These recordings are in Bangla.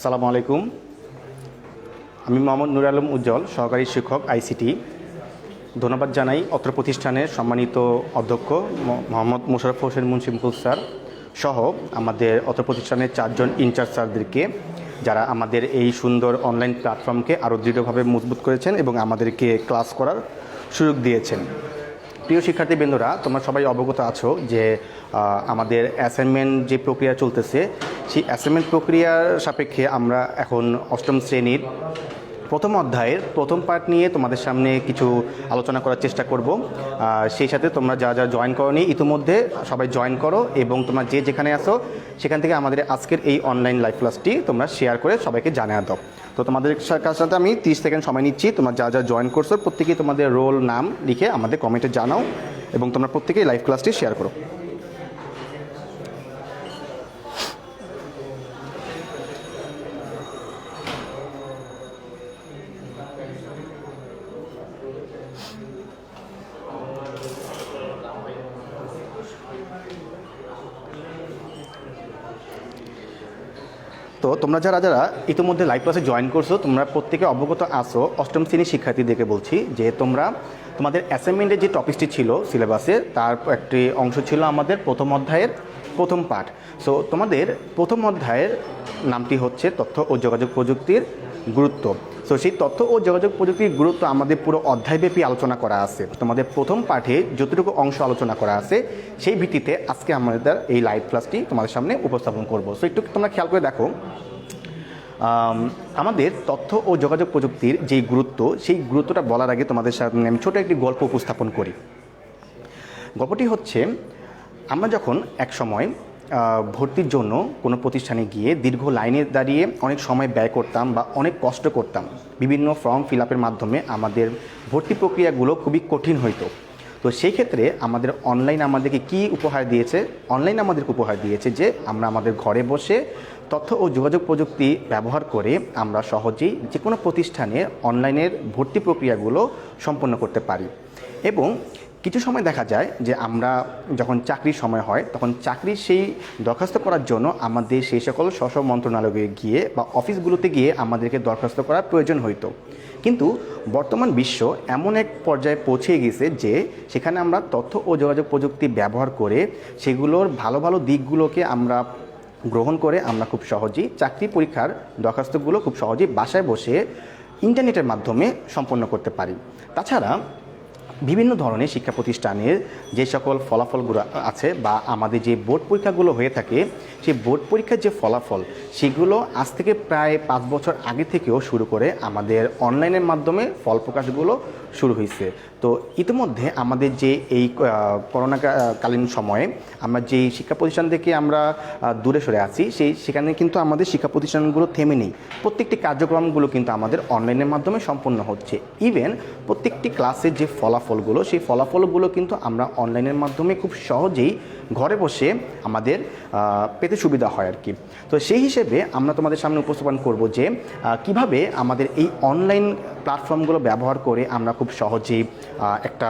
আসসালামু আলাইকুম। আমি মোহাম্মদ নুর আলম উজ্জ্বল, সহকারী শিক্ষক আইসিটি। ধন্যবাদ জানাই অত্র প্রতিষ্ঠানের সম্মানিত অধ্যক্ষ মোহাম্মদ মোশারফ হোসেন মুন্সিমকুল স্যার সহ আমাদের অত্র প্রতিষ্ঠানের চারজন ইনচার্জ স্যারদেরকে, যারা আমাদের এই সুন্দর অনলাইন প্ল্যাটফর্মকে আরও দৃঢ়ভাবে মজবুত করেছেন এবং আমাদেরকে ক্লাস করার সুযোগ দিয়েছেন। প্রিয় শিক্ষার্থী শিক্ষার্থীবৃন্দরা, তোমরা সবাই অবগত আছো যে আমাদের অ্যাসাইনমেন্ট যে প্রক্রিয়া চলতেছে, সেই অ্যাসাইনমেন্ট প্রক্রিয়ার সাপেক্ষে আমরা এখন অষ্টম শ্রেণির প্রথম অধ্যায়ের প্রথম পার্ট নিয়ে তোমাদের সামনে কিছু আলোচনা করার চেষ্টা করব। সেই সাথে তোমরা যা যা জয়েন করনি, ইতিমধ্যে সবাই জয়েন করো এবং তোমরা যে যেখানে আসো সেখান থেকে আমাদের আজকের এই অনলাইন লাইভ ক্লাসটি তোমরা শেয়ার করে সবাইকে জানিয়ে দাও। তো তোমাদের সাথে আমি তিরিশ সেকেন্ড সময় নিচ্ছি। তোমার যা যা জয়েন করছ, প্রত্যেকেই তোমাদের রোল নাম লিখে আমাদের কমেন্টে জানাও এবং তোমরা প্রত্যেকেই লাইভ ক্লাসটি শেয়ার করো। তোমরা যারা যারা ইতিমধ্যে লাইভ ক্লাসে জয়েন করছ, তোমরা প্রত্যেকে অবগত আসো অষ্টম শ্রেণির শিক্ষার্থীদেরকে বলছি যে তোমরা তোমাদের অ্যাসাইনমেন্টের যে টপিকসটি ছিল সিলেবাসে তার একটি অংশ ছিল আমাদের প্রথম অধ্যায়ের প্রথম পাঠ। সো তোমাদের প্রথম অধ্যায়ের নামটি হচ্ছে তথ্য ও যোগাযোগ প্রযুক্তির গুরুত্ব। সো সেই তথ্য ও যোগাযোগ প্রযুক্তির গুরুত্ব আমাদের পুরো অধ্যায়ব্যাপী আলোচনা করা আছে। তোমাদের প্রথম পাঠে যতটুকু অংশ আলোচনা করা আছে, সেই ভিত্তিতে আজকে আমাদের এই লাইভ ক্লাসটি তোমাদের সামনে উপস্থাপন করব। সো একটু তোমরা খেয়াল করে দেখো। আমাদের তথ্য ও যোগাযোগ প্রযুক্তির যেই গুরুত্ব, সেই গুরুত্বটা বলার আগে তোমাদের সামনে আমি ছোট একটি গল্প উপস্থাপন করি। গল্পটি হচ্ছে, আমরা যখন এক সময় ভর্তির জন্য কোনো প্রতিষ্ঠানে গিয়ে দীর্ঘ লাইনে দাঁড়িয়ে অনেক সময় ব্যয় করতাম বা অনেক কষ্ট করতাম। বিভিন্ন ফর্ম ফিল আপের মাধ্যমে আমাদের ভর্তি প্রক্রিয়াগুলো খুবই কঠিন হইতো। তো সেই ক্ষেত্রে আমাদের অনলাইন আমাদেরকে কি উপহার দিয়েছে? অনলাইন আমাদেরকে উপহার দিয়েছে যে আমরা আমাদের ঘরে বসে তথ্য ও যোগাযোগ প্রযুক্তি ব্যবহার করে আমরা সহজেই যে কোনো প্রতিষ্ঠানে অনলাইনের ভর্তি প্রক্রিয়াগুলো সম্পন্ন করতে পারি। এবং কিছু সময় দেখা যায় যে আমরা যখন চাকরির সময় হয়, তখন চাকরির সেই দরখাস্ত করার জন্য আমাদের সেই সকল স্ব মন্ত্রণালয়ে গিয়ে বা অফিসগুলোতে গিয়ে আমাদেরকে দরখাস্ত করার প্রয়োজন হইতো। কিন্তু বর্তমান বিশ্ব এমন এক পর্যায়ে পৌঁছে গেছে যে সেখানে আমরা তথ্য ও যোগাযোগ প্রযুক্তি ব্যবহার করে সেগুলোর ভালো ভালো দিকগুলোকে আমরা গ্রহণ করে আমরা খুব সহজেই চাকরি পরীক্ষার দরখাস্তগুলো খুব সহজেই বাসায় বসে ইন্টারনেটের মাধ্যমে সম্পন্ন করতে পারি। তাছাড়া বিভিন্ন ধরনের শিক্ষা প্রতিষ্ঠানের যে সকল ফলাফলগুলো আছে বা আমাদের যে বোর্ড পরীক্ষাগুলো হয়ে থাকে, সেই বোর্ড পরীক্ষার যে ফলাফল, সেগুলো আজ থেকে প্রায় পাঁচ বছর আগে থেকেও শুরু করে আমাদের অনলাইনের মাধ্যমে ফল প্রকাশগুলো শুরু হয়েছে। তো ইতিমধ্যে আমাদের যে এই আহ, করোনা কালীন সময়ে আমরা যেই শিক্ষা প্রতিষ্ঠান থেকে আমরা দূরে সরে আছি সেই সেখানে কিন্তু আমাদের শিক্ষা প্রতিষ্ঠানগুলো থেমে নেই। প্রত্যেকটি কার্যক্রমগুলো কিন্তু আমাদের অনলাইনের মাধ্যমে সম্পন্ন হচ্ছে। ইভেন প্রত্যেকটি ক্লাসের যে ফলাফলগুলো সেই ফলাফলগুলো কিন্তু আমরা অনলাইনের মাধ্যমে খুব সহজেই ঘরে বসে আমাদের পেতে সুবিধা হয় আর কি। তো সেই হিসেবে আমরা তোমাদের সামনে উপস্থাপন করব যে কীভাবে আমাদের এই অনলাইন প্ল্যাটফর্মগুলো ব্যবহার করে আমরা খুব সহজেই একটা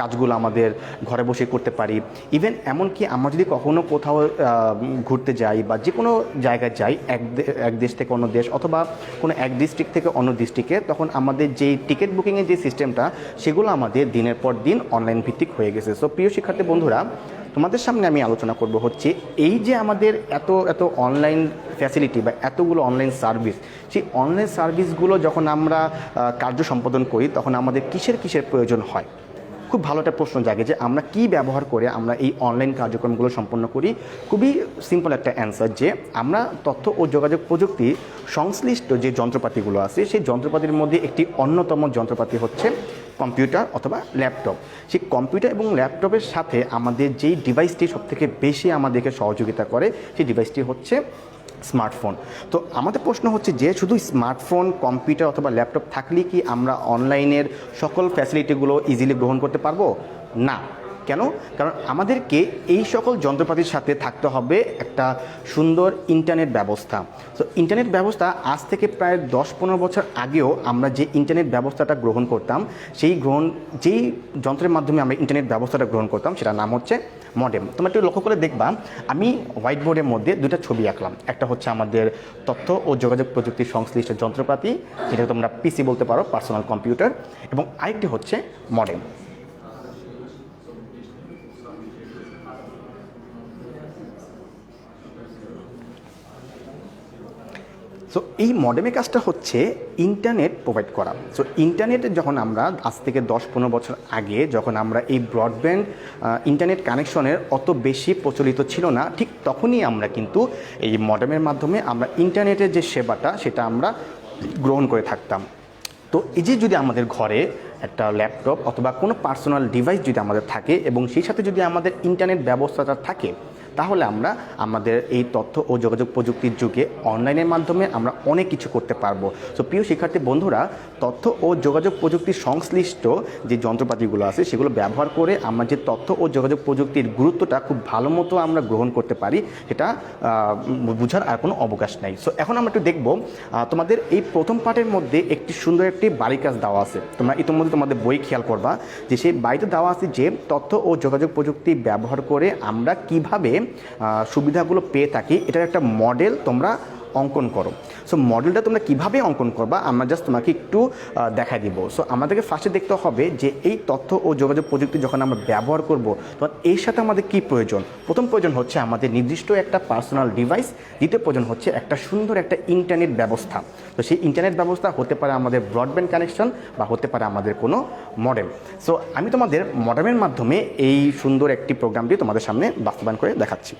কাজগুলো আমাদের ঘরে বসে করতে পারি। ইভেন এমনকি আমরা যদি কখনো কোথাও ঘুরতে যাই বা যে কোনো জায়গায় যাই, এক এক দেশ থেকে অন্য দেশ অথবা কোনো এক ডিস্ট্রিক্ট থেকে অন্য ডিস্ট্রিক্টে তখন আমাদের যেই টিকিট বুকিংয়ের যে সিস্টেমটা সেগুলো আমাদের দিনের পর দিন অনলাইন ভিত্তিক হয়ে গেছে। সো প্রিয় শিক্ষার্থী বন্ধুরা তোমাদের সামনে আমি আলোচনা করব হচ্ছে এই যে আমাদের এত এত অনলাইন ফ্যাসিলিটি বা এতগুলো অনলাইন সার্ভিস সেই অনলাইন সার্ভিসগুলো যখন আমরা কার্য সম্পাদন করি, তখন আমাদের কিসের কিসের প্রয়োজন হয়? খুব ভালো একটা প্রশ্ন জাগে যে আমরা কি ব্যবহার করে আমরা এই অনলাইন কার্যক্রমগুলো সম্পন্ন করি? খুবই সিম্পল একটা অ্যান্সার যে আমরা তথ্য ও যোগাযোগ প্রযুক্তি সংশ্লিষ্ট যে যন্ত্রপাতিগুলো আছে, সেই যন্ত্রপাতির মধ্যে একটি অন্যতম যন্ত্রপাতি হচ্ছে কম্পিউটার অথবা ল্যাপটপ। সেই কম্পিউটার এবং ল্যাপটপের সাথে আমাদের যেই ডিভাইসটি সবথেকে বেশি আমাদেরকে সহযোগিতা করে, সেই ডিভাইসটি হচ্ছে স্মার্টফোন। তো আমাদের প্রশ্ন হচ্ছে যে শুধু স্মার্টফোন, কম্পিউটার অথবা ল্যাপটপ থাকলেই কি আমরা অনলাইনের সকল ফ্যাসিলিটিগুলো ইজিলি গ্রহণ করতে পারব? না। কেন? কারণ আমাদেরকে এই সকল যন্ত্রপাতির সাথে থাকতে হবে একটা সুন্দর ইন্টারনেট ব্যবস্থা। তো ইন্টারনেট ব্যবস্থা আজ থেকে প্রায় দশ পনেরো বছর আগেও আমরা যে ইন্টারনেট ব্যবস্থাটা গ্রহণ করতাম, সেই গ্রহণ, যেই যন্ত্রের মাধ্যমে আমরা ইন্টারনেট ব্যবস্থাটা গ্রহণ করতাম, সেটার নাম হচ্ছে মডেম। তোমরা একটু লক্ষ্য করে দেখবা, আমি হোয়াইট বোর্ডের মধ্যে দুটো ছবি আঁকলাম। একটা হচ্ছে আমাদের তথ্য ও যোগাযোগ প্রযুক্তি সংশ্লিষ্ট যন্ত্রপাতি যেটা তোমরা পিসি বলতে পারো, পার্সোনাল কম্পিউটার, এবং আরেকটি হচ্ছে মডেম। সো এই মডেমের কাজটা হচ্ছে ইন্টারনেট প্রোভাইড করা। সো ইন্টারনেটে যখন আমরা আজ থেকে দশ পনেরো বছর আগে যখন আমরা এই ব্রডব্যান্ড ইন্টারনেট কানেকশনের অত বেশি প্রচলিত ছিল না, ঠিক তখনই আমরা কিন্তু এই মডেমের মাধ্যমে আমরা ইন্টারনেটের যে সেবাটা, সেটা আমরা গ্রহণ করে থাকতাম। তো এই যে যদি আমাদের ঘরে একটা ল্যাপটপ অথবা কোনো পার্সোনাল ডিভাইস যদি আমাদের থাকে এবং সেই সাথে যদি আমাদের ইন্টারনেট ব্যবস্থাটা থাকে তাহলে আমরা আমাদের এই তথ্য ও যোগাযোগ প্রযুক্তির যুগে অনলাইনের মাধ্যমে আমরা অনেক কিছু করতে পারব। সো প্রিয় শিক্ষার্থী বন্ধুরা, তথ্য ও যোগাযোগ প্রযুক্তির সংশ্লিষ্ট যে যন্ত্রপাতিগুলো আছে, সেগুলো ব্যবহার করে আমরা যে তথ্য ও যোগাযোগ প্রযুক্তির গুরুত্বটা খুব ভালো মতো আমরা গ্রহণ করতে পারি, সেটা বোঝার আর কোনো অবকাশ নাই। সো এখন আমরা একটু দেখব তোমাদের এই প্রথম পার্টের মধ্যে একটি সুন্দর একটি বাড়ি কাজ দেওয়া আছে। তোমরা ইতিমধ্যে তোমাদের বই খেয়াল করবা যে সেই বাড়িতে দেওয়া আছে যে তথ্য ও যোগাযোগ প্রযুক্তি ব্যবহার করে আমরা কীভাবে সুবিধাগুলো পেয়ে থাকি। এটার একটা মডেল তোমরা অঙ্কন করো। সো মডেলটা তোমরা কীভাবে অঙ্কন করবা, আমরা জাস্ট তোমাকে একটু দেখাই দিব। সো আমাদেরকে ফার্স্টে দেখতে হবে যে এই তথ্য ও যোগাযোগ প্রযুক্তি যখন আমরা ব্যবহার করব, তখন এর সাথে আমাদের কি প্রয়োজন? প্রথম প্রয়োজন হচ্ছে আমাদের নির্দিষ্ট একটা পার্সোনাল ডিভাইস দ্বিতীয় প্রয়োজন হচ্ছে একটা সুন্দর একটা ইন্টারনেট ব্যবস্থা। তো সেই ইন্টারনেট ব্যবস্থা হতে পারে আমাদের ব্রডব্যান্ড কানেকশন বা হতে পারে আমাদের কোনো মডেল সো আমি তোমাদের মডেলের মাধ্যমে এই সুন্দর একটি প্রোগ্রামটি তোমাদের সামনে বাস্তবায়ন করে দেখাচ্ছি।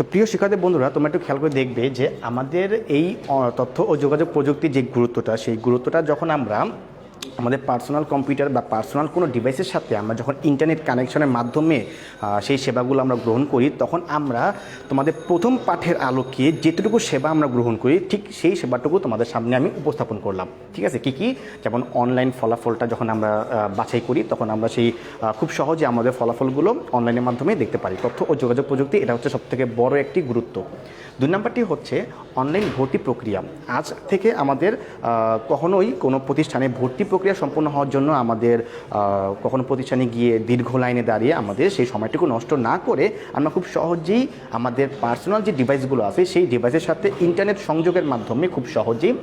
তো প্রিয় শিক্ষার্থী বন্ধুরা, তোমরা একটু খেয়াল করে দেখবে যে আমাদের এই তথ্য ও যোগাযোগ প্রযুক্তির যে গুরুত্বটা, সেই গুরুত্বটা যখন আমরা আমাদের পার্সোনাল কম্পিউটার বা পার্সোনাল কোনো ডিভাইসের সাথে আমরা যখন ইন্টারনেট কানেকশনের মাধ্যমে সেই সেবাগুলো আমরা গ্রহণ করি, তখন আমরা তোমাদের প্রথম পাঠের আলোকে যেটুকু সেবা আমরা গ্রহণ করি, ঠিক সেই সেবাটুকু তোমাদের সামনে আমি উপস্থাপন করলাম। ঠিক আছে? কি কি? যেমন অনলাইন ফলাফলটা যখন আমরা বাছাই করি, তখন আমরা সেই খুব সহজে আমাদের ফলাফলগুলো অনলাইনের মাধ্যমে দেখতে পারি। তথ্য ও যোগাযোগ প্রযুক্তি, এটা হচ্ছে সবথেকে বড় একটি গুরুত্ব। দুই নম্বরটি হচ্ছে অনলাইন ভর্তি প্রক্রিয়া। আজ থেকে আমাদের কখনোই কোনো প্রতিষ্ঠানে ভর্তি প্রক্রিয়া সম্পন্ন হওয়ার জন্য আমাদের কখনো প্রতিষ্ঠানে গিয়ে দীর্ঘ লাইনে দাঁড়িয়ে আমাদের সেই সময়টুকু নষ্ট না করে আমরা খুব সহজেই আমাদের পার্সোনাল যে ডিভাইসগুলো আছে সেই ডিভাইসের সাথে ইন্টারনেট সংযোগের মাধ্যমে খুব সহজেই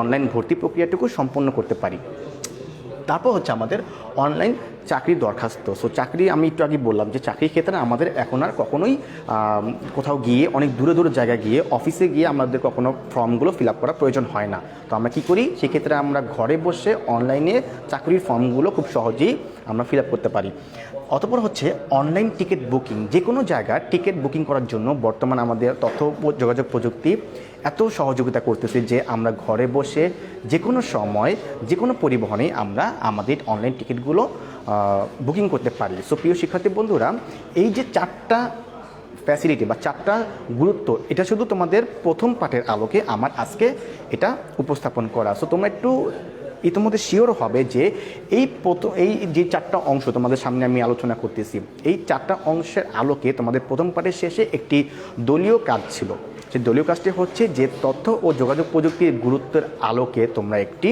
অনলাইন ভর্তি প্রক্রিয়াটুকু সম্পন্ন করতে পারি। তারপর হচ্ছে আমাদের অনলাইন চাকরির দরখাস্ত। সো চাকরি আমি একটু আগে বললাম যে চাকরির ক্ষেত্রে আমাদের এখন আর কখনোই কোথাও গিয়ে, অনেক দূরে দূরে জায়গায় গিয়ে অফিসে গিয়ে আমাদের কখনো ফর্মগুলো ফিল আপ করার প্রয়োজন হয় না। তো আমরা কী করি? সেক্ষেত্রে আমরা ঘরে বসে অনলাইনে চাকরির ফর্মগুলো খুব সহজেই আমরা ফিল আপ করতে পারি। অতপর হচ্ছে অনলাইন টিকিট বুকিং যে কোনো জায়গার টিকিট বুকিং করার জন্য বর্তমান আমাদের তথ্য যোগাযোগ প্রযুক্তি এত সহযোগিতা করতেছে যে আমরা ঘরে বসে যে কোনো সময়, যে কোনো পরিবহনে আমরা আমাদের অনলাইন টিকিটগুলো বুকিং করতে পারি সো প্রিয় শিক্ষার্থী বন্ধুরা, এই যে চারটা ফ্যাসিলিটি বা চারটা গুরুত্ব, এটা শুধু তোমাদের প্রথম পাঠের আলোকে আমার আজকে এটা উপস্থাপন করা। সো তোমরা একটু ইতিমধ্যে শিওর হবে যে এই প্রথম এই যে চারটা অংশ তোমাদের সামনে আমি আলোচনা করতেছি, এই চারটা অংশের আলোকে তোমাদের প্রথম পাঠের শেষে একটি দলীয় কাজ ছিল। সেই দলীয় কাজটি হচ্ছে যে তথ্য ও যোগাযোগ প্রযুক্তির গুরুত্বের আলোকে তোমরা একটি,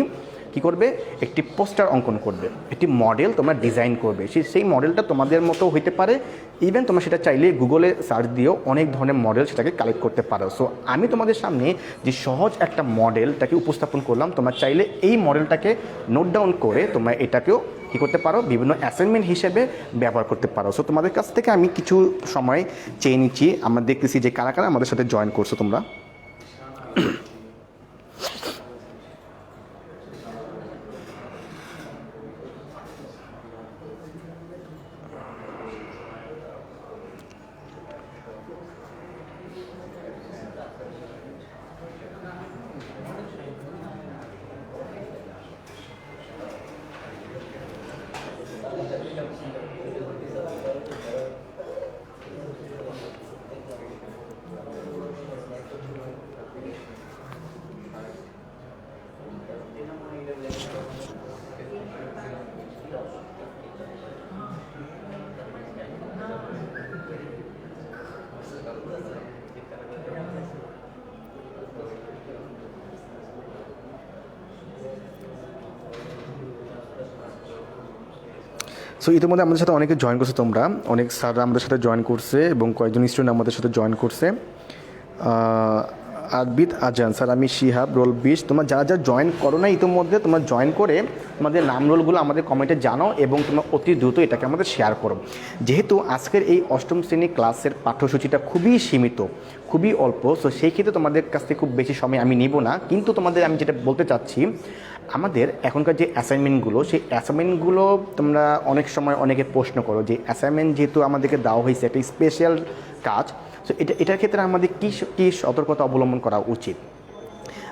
কি করবে? একটি পোস্টার অঙ্কন করবে। একটি মডেল তোমরা ডিজাইন করবে। সেই সেই মডেলটা তোমাদের মতো হইতে পারে। ইভেন তোমরা সেটা চাইলে গুগলে সার্চ দিয়েও অনেক ধরনের মডেল সেটাকে কালেক্ট করতে পারো। সো আমি তোমাদের সামনে যে সহজ একটা মডেলটাকে উপস্থাপন করলাম, তোমরা চাইলে এই মডেলটাকে নোট ডাউন করে তোমরা এটাকেও কী করতে পারো? বিভিন্ন অ্যাসাইনমেন্ট হিসেবে ব্যবহার করতে পারো। সো তোমাদের কাছ থেকে আমি কিছু সময় চেয়ে নিচ্ছি। আমরা দেখতেছি যে কারা কারা আমাদের সাথে জয়েন করছ তোমরা। সো ইতিমধ্যে আমাদের সাথে অনেকে জয়েন করছে তোমরা। অনেক স্যাররা আমাদের সাথে জয়েন করছে এবং কয়েকজন স্টুডেন্ট আমাদের সাথে জয়েন করছে। আহ, আদবিদ আজান। স্যার আমি শিহাব রোল বিশ। তোমরা যারা যারা জয়েন করো না ইতিমধ্যে তোমরা জয়েন করে তোমাদের নাম রোলগুলো আমাদের কমেন্টে জানাও এবং তোমরা অতি দ্রুত এটাকে আমাদের শেয়ার করো। যেহেতু আজকের এই অষ্টম শ্রেণি ক্লাসের পাঠ্যসূচিটা খুবই সীমিত খুবই অল্প সো সেই ক্ষেত্রে তোমাদের কাছ থেকে খুব বেশি সময় আমি নিব না। কিন্তু তোমাদের আমি যেটা বলতে চাচ্ছি আমাদের এখনকার যে অ্যাসাইনমেন্টগুলো সেই অ্যাসাইনমেন্টগুলো তোমরা অনেক সময় অনেকে প্রশ্ন করো যে অ্যাসাইনমেন্ট যেহেতু আমাদেরকে দেওয়া হয়েছে একটা স্পেশাল কাজ সো এটা, এটার ক্ষেত্রে আমাদের কী কী সতর্কতা অবলম্বন করা উচিত?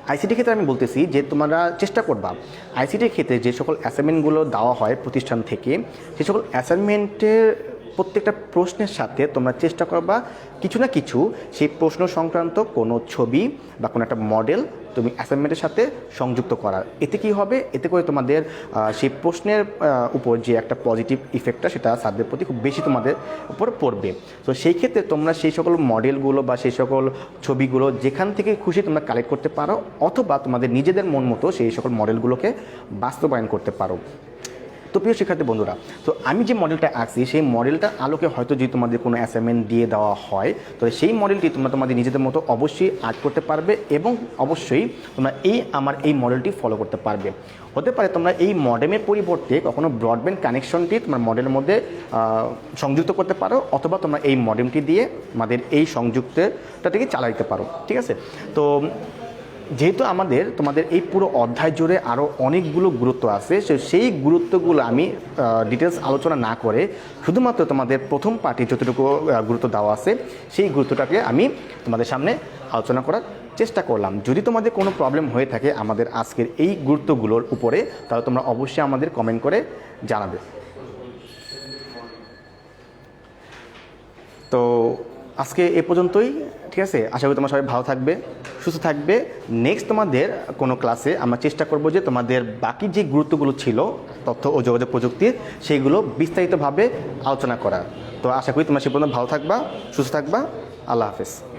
আইসিটির ক্ষেত্রে আমি বলতেছি যে তোমরা চেষ্টা করবা। আইসিটির ক্ষেত্রে যে সকল অ্যাসাইনমেন্টগুলো দেওয়া হয় প্রতিষ্ঠান থেকে, সে সকল অ্যাসাইনমেন্টের প্রত্যেকটা প্রশ্নের সাথে তোমরা চেষ্টা করবা কিছু না কিছু সেই প্রশ্ন সংক্রান্ত কোনো ছবি বা কোনো একটা মডেল তুমি অ্যাসাইনমেন্টের সাথে সংযুক্ত করার এতে কি হবে? এতে করে তোমাদের সেই প্রশ্নের উপর যে একটা পজিটিভ ইফেক্টটা সেটা স্যারদের প্রতি খুব বেশি তোমাদের উপর পড়বে। তো সেই ক্ষেত্রে তোমরা সেই সকল মডেলগুলো বা সেই সকল ছবিগুলো যেখান থেকে খুশি তোমরা কালেক্ট করতে পারো, অথবা তোমাদের নিজেদের মন মতো সেই সকল মডেলগুলোকে বাস্তবায়ন করতে পারো। তো প্রিয় শিক্ষার্থী বন্ধুরা, তো আমি যে মডেলটা আঁকছি, সেই মডেলটার আলোকে হয়তো যদি তোমাদের কোনো অ্যাসাইনমেন্ট দিয়ে দেওয়া হয়, তো সেই মডেলটি তোমরা তোমাদের নিজেদের মতো অবশ্যই আর্ট করতে পারবে এবং অবশ্যই তোমরা এই আমার এই মডেলটি ফলো করতে পারবে। হতে পারে তোমরা এই মডেমের পরিবর্তে কখনো ব্রডব্যান্ড কানেকশনটি তোমার মডেলের মধ্যে সংযুক্ত করতে পারো অথবা তোমরা এই মডেমটি দিয়ে আমাদের এই সংযুক্তটা থেকে চালাইতে পারো, ঠিক আছে? তো যেহেতু আমাদের, তোমাদের এই পুরো অধ্যায় জুড়ে আরও অনেকগুলো গুরুত্ব আছে সেই গুরুত্বগুলো আমি ডিটেলস আলোচনা না করে শুধুমাত্র তোমাদের প্রথম পার্টি যতটুকু গুরুত্ব দেওয়া আছে, সেই গুরুত্বটাকে আমি তোমাদের সামনে আলোচনা করার চেষ্টা করলাম। যদি তোমাদের কোনো প্রবলেম হয়ে থাকে আমাদের আজকের এই গুরুত্বগুলোর উপরে, তাহলে তোমরা অবশ্যই আমাদের কমেন্ট করে জানাবে। তো আজকে এ পর্যন্তই, ঠিক আছে? আশা করি তোমার সবাই ভালো থাকবে, সুস্থ থাকবে। নেক্সট তোমাদের কোনো ক্লাসে আমরা চেষ্টা করব যে তোমাদের বাকি যে গুরুত্বগুলো ছিল, তথ্য ও যোগাযোগ প্রযুক্তির সেইগুলো বিস্তারিতভাবে আলোচনা করা তো আশা করি তোমার সে পর্যন্ত ভালো থাকবা, সুস্থ থাকবা। আল্লাহ হাফেজ।